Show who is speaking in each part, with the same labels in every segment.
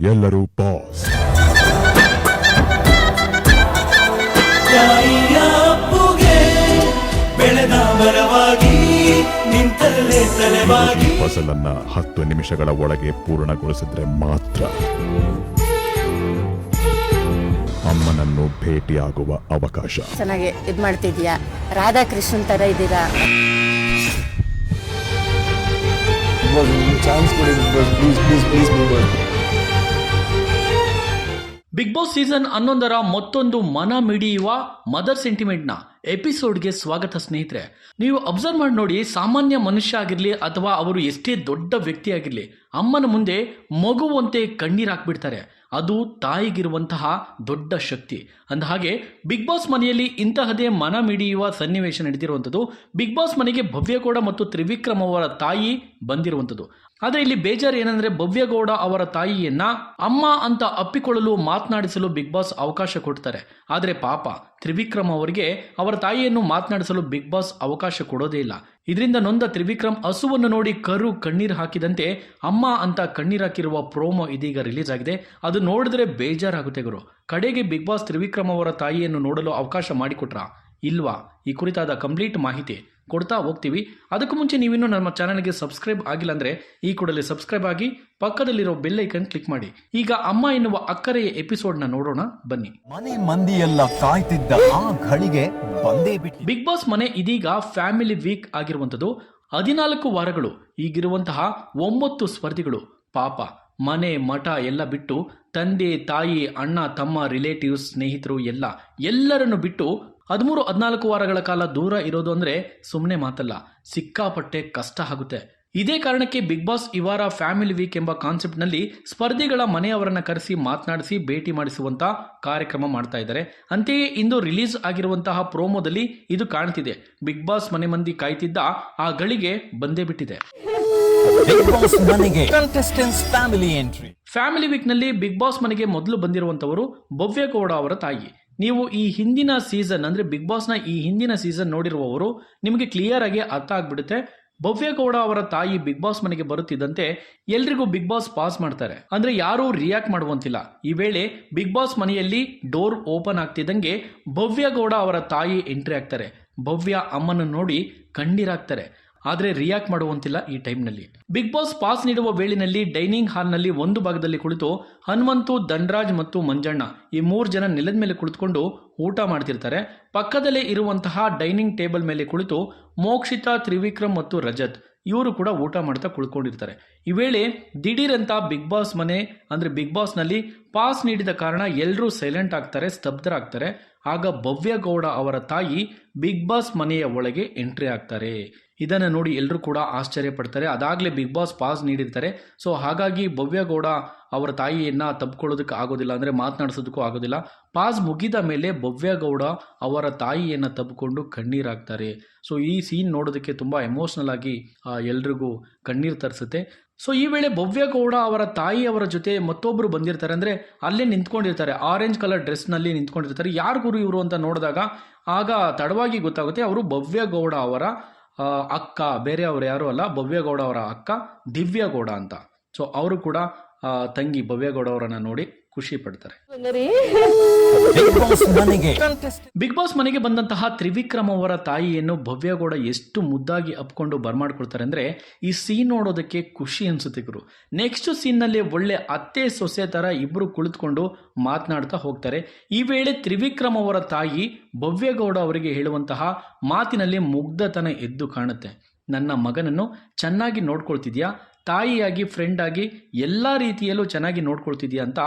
Speaker 1: ಎಲ್ಲರೂ ಪಾಸ್ ಫಸಲನ್ನ ಹತ್ತು ನಿಮಿಷಗಳ ಒಳಗೆ ಪೂರ್ಣಗೊಳಿಸಿದ್ರೆ ಮಾತ್ರ. ಅಮ್ಮನನ್ನು ಭೇಟಿಯಾಗುವ ಅವಕಾಶ.
Speaker 2: ಚೆನ್ನಾಗಿ ಇದು ಮಾಡ್ತಿದ್ಯಾ? ರಾಧಾಕೃಷ್ಣನ್ ತರ ಇದ್ದೀರಾ?
Speaker 3: ಚಾನ್ಸ್ ಕೊಡಿ please please please
Speaker 4: Bigg Boss season ಹನ್ನೊಂದರ ಮತ್ತೊಂದು ಮನ ಮಿಡಿಯುವ ಮದರ್ ಸೆಂಟಿಮೆಂಟ್ನ ಎಪಿಸೋಡ್ಗೆ ಸ್ವಾಗತ ಸ್ನೇಹಿತರೆ. ನೀವು ಅಬ್ಸರ್ವ್ ಮಾಡಿ ನೋಡಿ, ಸಾಮಾನ್ಯ ಮನುಷ್ಯ ಆಗಿರಲಿ ಅಥವಾ ಅವರು ಎಷ್ಟೇ ದೊಡ್ಡ ವ್ಯಕ್ತಿ ಆಗಿರಲಿ ಅಮ್ಮನ ಮುಂದೆ ಮಗುವಂತೆ ಕಣ್ಣೀರಾಕ್ಬಿಡ್ತಾರೆ ಅದು ತಾಯಿಗಿರುವಂತಹ ದೊಡ್ಡ ಶಕ್ತಿ. ಅಂದ ಹಾಗೆ ಬಿಗ್ ಬಾಸ್ ಮನೆಯಲ್ಲಿ ಇಂತಹದೇ ಮನ ಮಿಡಿಯುವ ಸನ್ನಿವೇಶ ನಡೆದಿರುವಂಥದ್ದು, ಬಿಗ್ ಬಾಸ್ ಮನೆಗೆ ಭವ್ಯಗೌಡ ಮತ್ತು ತ್ರಿವಿಕ್ರಮ್ ಅವರ ತಾಯಿ ಬಂದಿರುವಂಥದ್ದು. ಆದರೆ ಇಲ್ಲಿ ಬೇಜಾರು ಏನಂದ್ರೆ ಭವ್ಯಗೌಡ ಅವರ ತಾಯಿಯನ್ನ ಅಮ್ಮ ಅಂತ ಅಪ್ಪಿಕೊಳ್ಳಲು ಮಾತನಾಡಿಸಲು ಬಿಗ್ ಬಾಸ್ ಅವಕಾಶ ಕೊಡ್ತಾರೆ. ಆದರೆ ಪಾಪ, ತ್ರಿವಿಕ್ರಮ್ ಅವರಿಗೆ ಅವರ ತಾಯಿಯನ್ನು ಮಾತನಾಡಿಸಲು ಬಿಗ್ ಬಾಸ್ ಅವಕಾಶ ಕೊಡೋದೇ ಇಲ್ಲ. ಇದರಿಂದ ನೊಂದ ತ್ರಿವಿಕ್ರಮ್ ಹಸುವನ್ನು ನೋಡಿ ಕರು ಕಣ್ಣೀರು ಹಾಕಿದಂತೆ, ಅಮ್ಮ ಅಂತ ಕಣ್ಣೀರು ಹಾಕಿರುವ ಪ್ರೋಮೋ ಇದೀಗ ರಿಲೀಸ್ ಆಗಿದೆ. ಅದು ನೋಡಿದ್ರೆ ಬೇಜಾರಾಗುತ್ತೆ ಗುರು. ಕಡೆಗೆ ಬಿಗ್ ಬಾಸ್ ತ್ರಿವಿಕ್ರಮ್ ಅವರ ತಾಯಿಯನ್ನು ನೋಡಲು ಅವಕಾಶ ಮಾಡಿಕೊಟ್ರಾ? ಇಲ್ವಾ? ಈ ಕುರಿತಾದ ಕಂಪ್ಲೀಟ್ ಮಾಹಿತಿ ಕೊಡ್ತಾ ಹೋಗ್ತೀವಿ. ಅದಕ್ಕೂ ಮುಂಚೆ ನೀವಿನ್ನು ನಮ್ಮ ಚಾನಲ್ಗೆ ಸಬ್ಸ್ಕ್ರೈಬ್ ಆಗಿಲ್ಲ ಅಂದ್ರೆ ಈ ಕೂಡಲೇ ಸಬ್ಸ್ಕ್ರೈಬ್ ಆಗಿ ಪಕ್ಕದಲ್ಲಿರೋ ಬೆಲ್ ಐಕನ್ ಕ್ಲಿಕ್ ಮಾಡಿ. ಈಗ ಅಮ್ಮ ಎನ್ನುವ ಅಕ್ಕರೆಯ ಎಪಿಸೋಡ್ನ ನೋಡೋಣ ಬನ್ನಿ.
Speaker 3: ಮನೆ ಮಂದಿಯೆಲ್ಲ ಕಾಯ್ತಿದ್ದ ಆ ಘಳಿಗೆ ಬಂದೇ ಬಿಟ್ಟು
Speaker 4: ಬಿಗ್ ಬಾಸ್ ಮನೆ ಇದೀಗ ಫ್ಯಾಮಿಲಿ ವೀಕ್ ಆಗಿರುವಂಥದ್ದು. ಹದಿನಾಲ್ಕು ವಾರಗಳು ಈಗಿರುವಂತಹ ಒಂಬತ್ತು ಸ್ಪರ್ಧಿಗಳು. ಪಾಪ ಮನೆ ಮಠ ಎಲ್ಲ ಬಿಟ್ಟು ತಂದೆ ತಾಯಿ ಅಣ್ಣ ತಮ್ಮ ರಿಲೇಟಿವ್ಸ್ ಸ್ನೇಹಿತರು ಎಲ್ಲ ಎಲ್ಲರನ್ನು ಬಿಟ್ಟು ಹದಿಮೂರು ಹದಿನಾಲ್ಕು ವಾರಗಳ ಕಾಲ ದೂರ ಇರೋದು ಅಂದ್ರೆ ಸುಮ್ಮನೆ ಮಾತಲ್ಲ ಸಿಕ್ಕಾಪಟ್ಟೆ ಕಷ್ಟ ಆಗುತ್ತೆ. ಇದೇ ಕಾರಣಕ್ಕೆ ಬಿಗ್ ಬಾಸ್ ಈ ವಾರ ಫ್ಯಾಮಿಲಿ ವೀಕ್ ಎಂಬ ಕಾನ್ಸೆಪ್ಟ್ನಲ್ಲಿ ಸ್ಪರ್ಧಿಗಳ ಮನೆಯವರನ್ನ ಕರೆಸಿ ಮಾತನಾಡಿಸಿ ಭೇಟಿ ಮಾಡಿಸುವಂತ ಕಾರ್ಯಕ್ರಮ ಮಾಡ್ತಾ ಇದ್ದಾರೆ. ಅಂತೆಯೇ ಇಂದು ರಿಲೀಸ್ ಆಗಿರುವಂತಹ ಪ್ರೋಮೋದಲ್ಲಿ ಇದು ಕಾಣ್ತಿದೆ. ಬಿಗ್ ಬಾಸ್ ಮನೆ ಮಂದಿ ಕಾಯ್ತಿದ್ದ ಆ ಗಳಿಗೆ ಬಂದೇ ಬಿಟ್ಟಿದೆ.
Speaker 3: ಫ್ಯಾಮಿಲಿ
Speaker 4: ವೀಕ್ನಲ್ಲಿ ವೀಕ್ನಲ್ಲಿ ಬಿಗ್ ಬಾಸ್ ಮನೆಗೆ ಮೊದಲು ಬಂದಿರುವಂತವರು ಭವ್ಯಗೌಡ ಅವರ ತಾಯಿ. ನೀವು ಈ ಹಿಂದಿನ ಸೀಸನ್ ಅಂದ್ರೆ ಬಿಗ್ ಬಾಸ್ನ ಈ ಹಿಂದಿನ ಸೀಸನ್ ನೋಡಿರುವವರು ನಿಮಗೆ ಕ್ಲಿಯರ್ ಆಗಿ ಅರ್ಥ ಆಗ್ಬಿಡುತ್ತೆ. ಭವ್ಯಗೌಡ ಅವರ ತಾಯಿ ಬಿಗ್ ಬಾಸ್ ಮನೆಗೆ ಬರುತ್ತಿದ್ದಂತೆ ಎಲ್ರಿಗೂ ಬಿಗ್ ಬಾಸ್ ಪಾಸ್ ಮಾಡ್ತಾರೆ. ಅಂದ್ರೆ ಯಾರೂ ರಿಯಾಕ್ಟ್ ಮಾಡುವಂತಿಲ್ಲ. ಈ ವೇಳೆ ಬಿಗ್ ಬಾಸ್ ಮನೆಯಲ್ಲಿ ಡೋರ್ ಓಪನ್ ಆಗ್ತಿದ್ದಂಗೆ ಭವ್ಯಗೌಡ ಅವರ ತಾಯಿ ಎಂಟ್ರಿ ಆಗ್ತಾರೆ. ಭವ್ಯ ಅಮ್ಮನ ನೋಡಿ ಕಣ್ಣೀರಾಗ್ತಾರೆ. ಆದರೆ ರಿಯಾಕ್ಟ್ ಮಾಡುವಂತಿಲ್ಲ ಈ ಟೈಮ್ನಲ್ಲಿ. ಬಿಗ್ ಬಾಸ್ ಪಾಸ್ ನೀಡುವ ವೇಳಿನಲ್ಲಿ ಡೈನಿಂಗ್ ಹಾಲ್ನಲ್ಲಿ ಒಂದು ಭಾಗದಲ್ಲಿ ಕುಳಿತು ಹನುಮಂತು, ಧನ್ರಾಜ್ ಮತ್ತು ಮಂಜಣ್ಣ ಈ ಮೂರು ಜನ ನೆಲದ ಮೇಲೆ ಕುಳಿತುಕೊಂಡು ಊಟ ಮಾಡ್ತಿರ್ತಾರೆ. ಪಕ್ಕದಲ್ಲೇ ಇರುವಂತಹ ಡೈನಿಂಗ್ ಟೇಬಲ್ ಮೇಲೆ ಕುಳಿತು ಮೋಕ್ಷಿತಾ, ತ್ರಿವಿಕ್ರಮ್ ಮತ್ತು ರಜತ್ ಇವರು ಕೂಡ ಊಟ ಮಾಡ್ತಾ ಕುಳ್ಕೊಂಡಿರ್ತಾರೆ. ಈ ವೇಳೆ ದಿಢೀರಂತ ಬಿಗ್ ಬಾಸ್ ಮನೆ ಅಂದ್ರೆ ಬಿಗ್ ಬಾಸ್ನಲ್ಲಿ ಪಾಸ್ ನೀಡಿದ ಕಾರಣ ಎಲ್ಲರೂ ಸೈಲೆಂಟ್ ಆಗ್ತಾರೆ, ಸ್ತಬ್ಧರಾಗ್ತಾರೆ. ಆಗ ಭವ್ಯಗೌಡ ಅವರ ತಾಯಿ ಬಿಗ್ ಬಾಸ್ ಮನೆಯ ಒಳಗೆ ಎಂಟ್ರಿ ಆಗ್ತಾರೆ. ಇದನ್ನು ನೋಡಿ ಎಲ್ಲರೂ ಕೂಡ ಆಶ್ಚರ್ಯ ಪಡ್ತಾರೆ. ಅದಾಗಲೇ ಬಿಗ್ ಬಾಸ್ ಪಾಸ್ ನೀಡಿರ್ತಾರೆ. ಸೊ ಹಾಗಾಗಿ ಭವ್ಯಗೌಡ ಅವರ ತಾಯಿಯನ್ನು ತಬ್ಕೊಳ್ಳೋದಕ್ಕೆ ಆಗೋದಿಲ್ಲ. ಅಂದರೆ ಮಾತನಾಡಿಸೋದಕ್ಕೂ ಆಗೋದಿಲ್ಲ. ಪಾಸ್ ಮುಗಿದ ಮೇಲೆ ಭವ್ಯಗೌಡ ಅವರ ತಾಯಿಯನ್ನು ತಬ್ಕೊಂಡು ಕಣ್ಣೀರಾಗ್ತಾರೆ. ಸೊ ಈ ಸೀನ್ ನೋಡೋದಕ್ಕೆ ತುಂಬ ಎಮೋಷ್ನಲ್ ಆಗಿ ಎಲ್ರಿಗೂ ಕಣ್ಣೀರು ತರಿಸುತ್ತೆ. ಸೊ ಈ ವೇಳೆ ಭವ್ಯಗೌಡ ಅವರ ತಾಯಿ ಅವರ ಜೊತೆ ಮತ್ತೊಬ್ಬರು ಬಂದಿರ್ತಾರೆ. ಅಂದರೆ ಅಲ್ಲೇ ನಿಂತ್ಕೊಂಡಿರ್ತಾರೆ. Orange colour ಡ್ರೆಸ್ನಲ್ಲಿ ನಿಂತ್ಕೊಂಡಿರ್ತಾರೆ. ಯಾರು ಗುರು ಇವರು ಅಂತ ನೋಡಿದಾಗ ಆಗ ತಡವಾಗಿ ಗೊತ್ತಾಗುತ್ತೆ ಅವರು ಭವ್ಯಗೌಡ ಅವರ ಅಕ್ಕ. ಬೇರೆ ಅವರು ಯಾರು ಅಲ್ಲ. ಭವ್ಯಗೌಡ ಅವರ ಅಕ್ಕ ದಿವ್ಯಗೌಡ ಅಂತ. ಸೊ ಅವರು ಕೂಡ ತಂಗಿ ಭವ್ಯಗೌಡ ಅವರನ್ನು ನೋಡಿ ಖುಷಿ ಪಡ್ತಾರೆ.
Speaker 3: ಬಿಗ್ ಬಾಸ್ ಮನೆಗೆ. ಕಂಟೆಸ್ಟೆಂಟ್
Speaker 4: ಬಿಗ್ ಬಾಸ್ ಮನೆಗೆ ಬಂದಂತಹ ತ್ರಿವಿಕ್ರಮ್ ಅವರ ತಾಯಿಯನ್ನು ಭವ್ಯಗೌಡ ಎಷ್ಟು ಮುದ್ದಾಗಿ ಅಪ್ಕೊಂಡು ಬರ್ಮಾಡ್ಕೊಳ್ತಾರೆ ಅಂದ್ರೆ ಈ ಸೀನ್ ನೋಡೋದಕ್ಕೆ ಖುಷಿ ಅನ್ಸುತ್ತೆ ಗುರು. ನೆಕ್ಸ್ಟ್ ಸೀನ್ನಲ್ಲಿ ಒಳ್ಳೆ ಅತ್ತೆ ಸೊಸೆ ತರ ಇಬ್ರು ಕುಳಿತುಕೊಂಡು ಮಾತನಾಡ್ತಾ ಹೋಗ್ತಾರೆ. ಈ ವೇಳೆ ತ್ರಿವಿಕ್ರಮ್ ಅವರ ತಾಯಿ ಭವ್ಯಗೌಡ ಅವರಿಗೆ ಹೇಳುವಂತಹ ಮಾತಿನಲ್ಲಿ ಮುಗ್ಧತನ ಎದ್ದು ಕಾಣುತ್ತೆ. ನನ್ನ ಮಗನನ್ನು ಚೆನ್ನಾಗಿ ನೋಡ್ಕೊಳ್ತಿದ್ಯಾ? ತಾಯಿಯಾಗಿ ಫ್ರೆಂಡ್ ಆಗಿ ಎಲ್ಲ ರೀತಿಯಲ್ಲೂ ಚೆನ್ನಾಗಿ ನೋಡ್ಕೊಳ್ತಿದ್ಯಾ ಅಂತ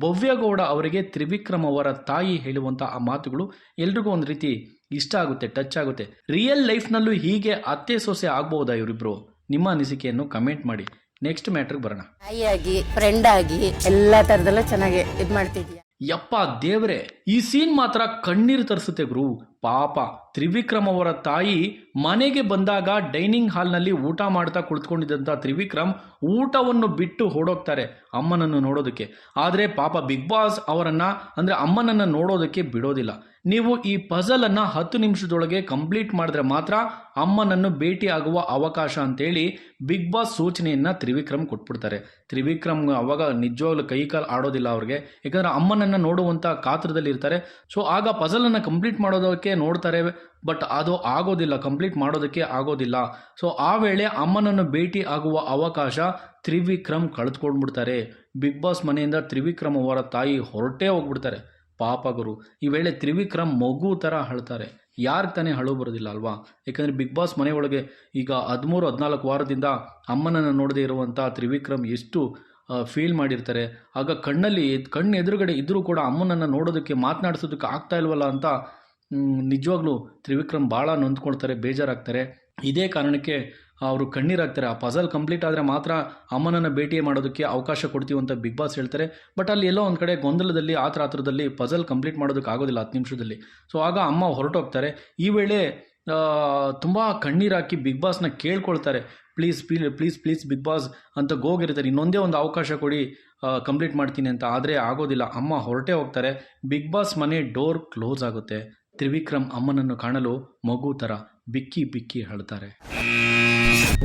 Speaker 4: ಭವ್ಯಗೌಡ ಅವರಿಗೆ ತ್ರಿವಿಕ್ರಮ್ ಅವರ ತಾಯಿ ಹೇಳುವಂಥ ಆ ಮಾತುಗಳು ಎಲ್ರಿಗೂ ಒಂದು ರೀತಿ ಇಷ್ಟ ಆಗುತ್ತೆ ಟಚ್ ಆಗುತ್ತೆ. ರಿಯಲ್ ಲೈಫ್ನಲ್ಲೂ ಹೀಗೆ ಅತ್ತೆ ಸೊಸೆ ಆಗ್ಬಹುದಾ ಇವರಿಬ್ರು? ನಿಮ್ಮ ಅನಿಸಿಕೆಯನ್ನು ಕಮೆಂಟ್ ಮಾಡಿ. ನೆಕ್ಸ್ಟ್ ಮ್ಯಾಟ್ರಿಗೆ ಬರೋಣ.
Speaker 2: ತಾಯಿಯಾಗಿ ಫ್ರೆಂಡ್ ಆಗಿ ಎಲ್ಲ ಥರದಲ್ಲೂ ಚೆನ್ನಾಗಿ ಇದು ಮಾಡ್ತಿದ್ಯಾ?
Speaker 4: ಯಪ್ಪ ದೇವ್ರೆ, ಈ ಸೀನ್ ಮಾತ್ರ ಕಣ್ಣೀರು ತರಿಸುತ್ತೆ ಗುರು. ಪಾಪ, ತ್ರಿವಿಕ್ರಮ್ ಅವರ ತಾಯಿ ಮನೆಗೆ ಬಂದಾಗ ಡೈನಿಂಗ್ ಹಾಲ್ನಲ್ಲಿ ಊಟ ಮಾಡ್ತಾ ಕುಳಿತುಕೊಂಡಿದ್ದಂಥ ತ್ರಿವಿಕ್ರಮ್ ಊಟವನ್ನು ಬಿಟ್ಟು ಓಡೋಗ್ತಾರೆ ಅಮ್ಮನನ್ನು ನೋಡೋದಕ್ಕೆ. ಆದರೆ ಪಾಪ ಬಿಗ್ ಬಾಸ್ ಅವರನ್ನು, ಅಂದರೆ ಅಮ್ಮನನ್ನು ನೋಡೋದಕ್ಕೆ ಬಿಡೋದಿಲ್ಲ. ನೀವು ಈ ಪಜಲನ್ನು ಹತ್ತು ನಿಮಿಷದೊಳಗೆ ಕಂಪ್ಲೀಟ್ ಮಾಡಿದ್ರೆ ಮಾತ್ರ ಅಮ್ಮನನ್ನು ಆಗುವ ಅವಕಾಶ ಅಂತೇಳಿ ಬಿಗ್ ಬಾಸ್ ಸೂಚನೆಯನ್ನು ತ್ರಿವಿಕ್ರಮ್ ಕೊಟ್ಬಿಡ್ತಾರೆ. ತ್ರಿವಿಕ್ರಮ್ ಅವಾಗ ನಿಜವಾಗ್ಲೂ ಕೈ ಕಾಲು ಆಡೋದಿಲ್ಲ ಅವ್ರಿಗೆ. ಯಾಕಂದರೆ ಅಮ್ಮನನ್ನು ನೋಡುವಂಥ ಕಾತ್ರದಲ್ಲಿ ಇರ್ತಾರೆ. ಸೊ ಆಗ ಪಜಲನ್ನು ಕಂಪ್ಲೀಟ್ ಮಾಡೋದಕ್ಕೆ ನೋಡ್ತಾರೆ ಬಟ್ ಅದು ಆಗೋದಿಲ್ಲ ಕಂಪ್ಲೀಟ್ ಮಾಡೋದಕ್ಕೆ ಆಗೋದಿಲ್ಲ. ಸೊ ಆ ವೇಳೆ ಅಮ್ಮನನ್ನು ಭೇಟಿ ಆಗುವ ಅವಕಾಶ ತ್ರಿವಿಕ್ರಮ್ ಕಳೆದುಕೊಂಡ್ಬಿಡ್ತಾರೆ. ಬಿಗ್ ಬಾಸ್ ಮನೆಯಿಂದ ತ್ರಿವಿಕ್ರಮ್ ಅವರ ತಾಯಿ ಹೊರಟೇ ಹೋಗ್ಬಿಡ್ತಾರೆ. ಪಾಪ ಗುರು ಈ ವೇಳೆ ತ್ರಿವಿಕ್ರಮ್ ಮಗು ಥರ ಅಳ್ತಾರೆ. ಯಾರು ತಾನೇ ಹಳು ಬರೋದಿಲ್ಲ ಅಲ್ವಾ? ಯಾಕಂದರೆ ಬಿಗ್ ಬಾಸ್ ಮನೆಯೊಳಗೆ ಈಗ ಹದಿಮೂರು, ಹದಿನಾಲ್ಕು ವಾರದಿಂದ ಅಮ್ಮನನ್ನು ನೋಡದೇ ಇರುವಂಥ ತ್ರಿವಿಕ್ರಮ್ ಎಷ್ಟು ಫೀಲ್ ಮಾಡಿರ್ತಾರೆ. ಆಗ ಕಣ್ಣಲ್ಲಿ, ಕಣ್ಣು ಎದುರುಗಡೆ ಇದ್ದರೂ ಕೂಡ ಅಮ್ಮನನ್ನು ನೋಡೋದಕ್ಕೆ, ಮಾತನಾಡಿಸೋದಕ್ಕೆ ಆಗ್ತಾ ಇಲ್ವಲ್ಲ ಅಂತ ನಿಜವಾಗ್ಲೂ ತ್ರಿವಿಕ್ರಮ್ ಭಾಳ ನೊಂದ್ಕೊಳ್ತಾರೆ, ಬೇಜಾರಾಗ್ತಾರೆ. ಇದೇ ಕಾರಣಕ್ಕೆ ಅವರು ಕಣ್ಣೀರಾಗ್ತಾರೆ. ಆ ಪಜಲ್ ಕಂಪ್ಲೀಟ್ ಆದರೆ ಮಾತ್ರ ಅಮ್ಮನನ್ನು ಭೇಟಿ ಮಾಡೋದಕ್ಕೆ ಅವಕಾಶ ಕೊಡ್ತೀವಿ ಅಂತ ಬಿಗ್ ಬಾಸ್ ಹೇಳ್ತಾರೆ. ಬಟ್ ಅಲ್ಲಿ ಎಲ್ಲೋ ಒಂದು ಕಡೆ ಗೊಂದಲದಲ್ಲಿ ಆ ಆತರದಲ್ಲಿ ಪಜಲ್ ಕಂಪ್ಲೀಟ್ ಮಾಡೋದಕ್ಕೆ ಆಗೋದಿಲ್ಲ ಹತ್ತು ನಿಮಿಷದಲ್ಲಿ. ಸೊ ಆಗ ಅಮ್ಮ ಹೊರಟೋಗ್ತಾರೆ. ಈ ವೇಳೆ ತುಂಬ ಕಣ್ಣೀರಾಕಿ ಬಿಗ್ ಬಾಸ್ನ ಕೇಳ್ಕೊಳ್ತಾರೆ. Please please please please Bigg Boss ಅಂತ ಗೋಗಿರ್ತಾರೆ. ಇನ್ನೊಂದೇ ಒಂದು ಅವಕಾಶ ಕೊಡಿ ಕಂಪ್ಲೀಟ್ ಮಾಡ್ತೀನಿ ಅಂತ. ಆದರೆ ಆಗೋದಿಲ್ಲ. ಅಮ್ಮ ಹೊರಟೇ ಹೋಗ್ತಾರೆ. ಬಿಗ್ ಬಾಸ್ ಮನೆ ಡೋರ್ ಕ್ಲೋಸ್ ಆಗುತ್ತೆ. ತ್ರಿವಿಕ್ರಮ್ ಅಮ್ಮನನ್ನು ಕಾಣಲು ಮಗು ಥರ ಬಿಕ್ಕಿ ಬಿಕ್ಕಿ ಅಳ್ತಾರೆ.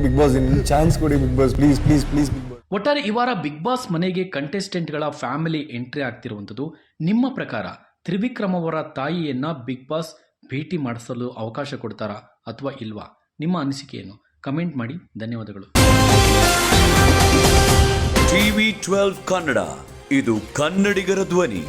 Speaker 5: ಬಿಗ್ ಬಾಸ್ ಇನ್ ಚಾನ್ಸ್ ಕೊಡಿ Bigg Boss please please please Bigg Boss
Speaker 4: ಒಟ್ಟಾರೆ ಈ ವಾರ ಬಿಗ್ ಬಾಸ್ ಮನೆಗೆ ಕಂಟೆಸ್ಟೆಂಟ್ಗಳ ಫ್ಯಾಮಿಲಿ ಎಂಟ್ರಿ ಆಗ್ತಿರುವಂಥದ್ದು. ನಿಮ್ಮ ಪ್ರಕಾರ ತ್ರಿವಿಕ್ರಮ್ ಅವರ ತಾಯಿಯನ್ನ ಬಿಗ್ ಬಾಸ್ ಭೇಟಿ ಮಾಡಿಸಲು ಅವಕಾಶ ಕೊಡ್ತಾರಾ ಅಥವಾ ಇಲ್ವಾ? ನಿಮ್ಮ ಅನಿಸಿಕೆಯನ್ನು ಕಮೆಂಟ್ ಮಾಡಿ. ಧನ್ಯವಾದಗಳು.
Speaker 6: TV twelve Kannada. ಇದು ಕನ್ನಡಿಗರ ಧ್ವನಿ.